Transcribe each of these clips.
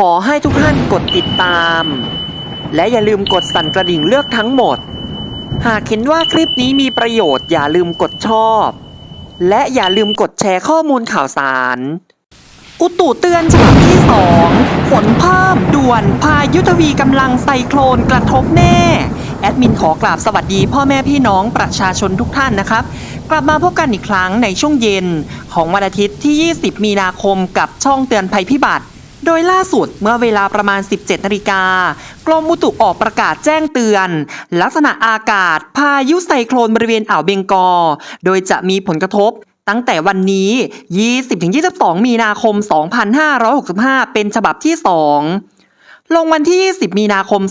ขอให้ทุกท่านกดติดตาม และอย่าลืมกดสั่นกระดิ่งเลือกทั้งหมด หากเห็นว่าคลิปนี้มีประโยชน์อย่าลืมกดชอบ และอย่าลืมกดแชร์ข้อมูลข่าวสาร อุตุเตือนฉบับที่ 2 ฝนเพิ่มด่วนพายุทวีกำลังไซโครนกระทบแน่ แอดมินขอกราบสวัสดีพ่อแม่พี่น้องประชาชนทุกท่านนะครับกลับมาพบกันอีกครั้งในช่วงเย็นของวันอาทิตย์ที่ 20 มีนาคมกับช่องเตือนภัยพิบัติ โดยล่าสุดเมื่อเวลาประมาณ 17นาฬิกากรมอุตุออกประกาศแจ้งเตือน ลักษณะอากาศ พายุไซโครนบริเวณอ่าวเบงกอลโดยจะมีผลกระทบตั้งแต่วันนี้ 20-22 มีนาคม 2565 เป็นฉบับที่ 2ลงวันที่20มีนาคม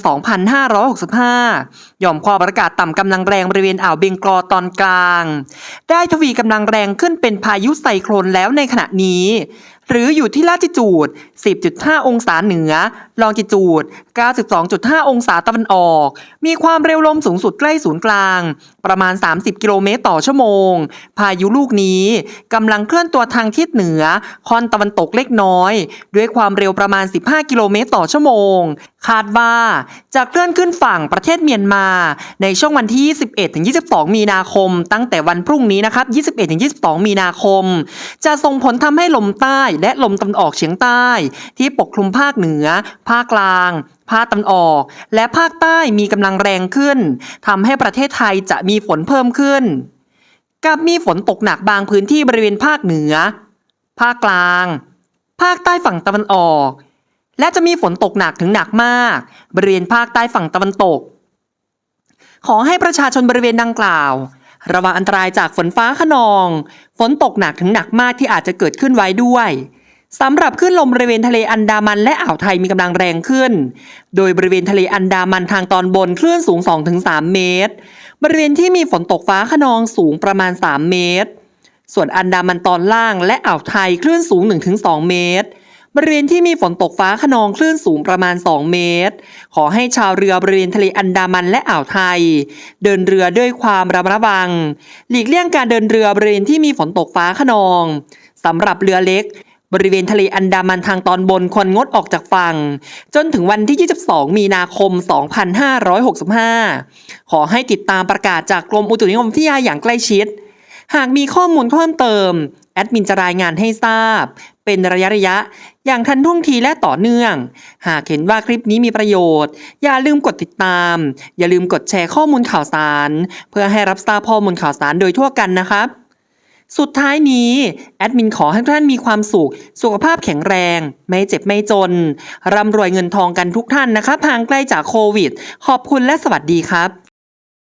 2565 หย่อมความประกาศต่ำกำลังแรงบริเวณอ่าวเบงกอลตอนกลาง ได้ทวีกำลังแรงขึ้นเป็นพายุไซโครนแล้วในขณะนี้ หรืออยู่ที่ลาติจูด 10.5 องศาเหนือ ลองจิจูด 92.5 องศาตะวันออก มีความเร็วลมสูงสุดใกล้ศูนย์กลาง ประมาณ 30 กิโลเมตรต่อชั่วโมง พายุลูกนี้กำลังเคลื่อนตัวทางทิศเหนือค่อนตะวันตกเล็กน้อย ด้วยความเร็วประมาณ 15 กิโลเมตรต่อชั่วโมง คาดว่าจะเคลื่อนขึ้นฝั่งประเทศเมียนมา ในช่วงวันที่21-22 มีนาคม ตั้งแต่วันพรุ่งนี้นะครับ 21-22 มีนาคม จะส่งผลทำให้ลมใต้และลมตะวันออกเฉียงใต้ ที่ปกคลุมภาคเหนือ ภาคกลาง ภาคตะวันออก และภาคใต้มีกำลังแรงขึ้นทำให้ประเทศไทยจะมีฝนเพิ่มขึ้น กับมีฝนตกหนักบางพื้นที่บริเวณภาคเหนือ ภาคกลาง ภาคใต้ฝั่งตะวันออก และจะมีฝนตกหนักถึงหนักมาก บริเวณภาคใต้ฝั่งตะวันตก ขอให้ประชาชนบริเวณดังกล่าว ระวังอันตรายจากฝนฟ้าขนอง ฝนตกหนักถึงหนักมากที่อาจจะเกิดขึ้นไว้ด้วย สำหรับคลื่นลมบริเวณทะเลอันดามันและอ่าวไทยมีกำลังแรงขึ้น โดยบริเวณทะเลอันดามันทางตอนบนคลื่นสูง 2-3 เมตร บริเวณที่มีฝนตกฟ้าขนองสูงประมาณ 3 เมตร ส่วนอันดามันตอนล่างและอ่าวไทยคลื่นสูง 1-2 เมตร บริเวณที่มีฝนตกฟ้าขนองคลื่นสูงประมาณ 2 เมตร ขอให้ชาวเรือบริเวณทะเลอันดามันและอ่าวไทย เดินเรือด้วยความระมัดระวัง หลีกเลี่ยงการเดินเรือบริเวณที่มีฝนตกฟ้าขนองสำหรับเรือเล็ก บริเวณทะเลอันดามันทางตอนบนควรงดออกจากฝั่ง จนถึงวันที่ 22 มีนาคม 2565 ขอให้ติดตามประกาศจากกรมอุตุนิยมวิทยาอย่างใกล้ชิด หากมีข้อมูลเพิ่มเติม แอดมินจะรายงานให้ทราบ เป็นระยะระยะๆอย่างทันท่วงทีและต่อเนื่อง หากเห็นว่าคลิปนี้มีประโยชน์ อย่าลืมกดติดตาม อย่าลืมกดแชร์ข้อมูลข่าวสาร เพื่อให้รับทราบข้อมูลข่าวสารโดยทั่วกันนะครับ สุดท้ายนี้แอดมินขอให้ทุกท่านมีความสุข สุขภาพแข็งแรง ไม่เจ็บไม่จน ร่ำรวยเงินทองกันทุกท่านนะครับห่างไกลจากโควิด ขอบคุณและสวัสดีครับ